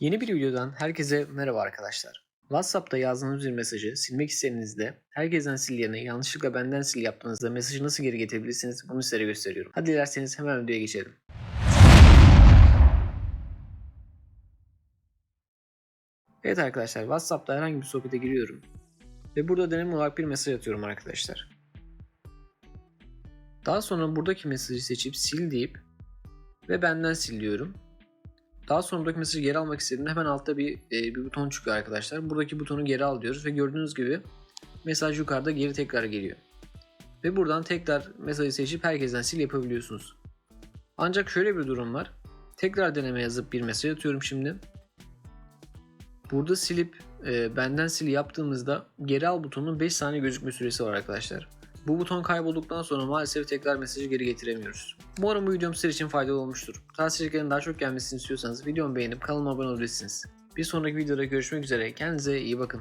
Yeni bir videodan herkese merhaba arkadaşlar. WhatsApp'ta yazdığınız bir mesajı silmek istediğinizde herkesten sil yerine yanlışlıkla benden sil yaptığınızda mesajı nasıl geri getirebilirsiniz bunu sizlere gösteriyorum. Hadi dilerseniz hemen videoya geçelim. Evet arkadaşlar WhatsApp'ta herhangi bir sohbete giriyorum. Ve burada deneme olarak bir mesaj atıyorum arkadaşlar. Daha sonra buradaki mesajı seçip sil deyip ve benden sil diyorum. Daha sonra buradaki mesajı geri almak istediğimde hemen altta bir, e, bir buton çıkıyor arkadaşlar. Buradaki butonu geri al diyoruz ve gördüğünüz gibi mesaj yukarıda geri tekrar geliyor. Ve buradan tekrar mesajı seçip herkesten sil yapabiliyorsunuz. Ancak şöyle bir durum var. Tekrar deneme yazıp bir mesaj atıyorum şimdi. Burada silip e, benden sil yaptığımızda geri al butonunun 5 saniye gözükme süresi var arkadaşlar. Bu buton kaybolduktan sonra maalesef tekrar mesajı geri getiremiyoruz. Umarım bu videom sizler için faydalı olmuştur. Tarz içeriklerin daha çok gelmesini istiyorsanız videomu beğenip kanalıma abone olabilirsiniz. Bir sonraki videoda görüşmek üzere. Kendinize iyi bakın.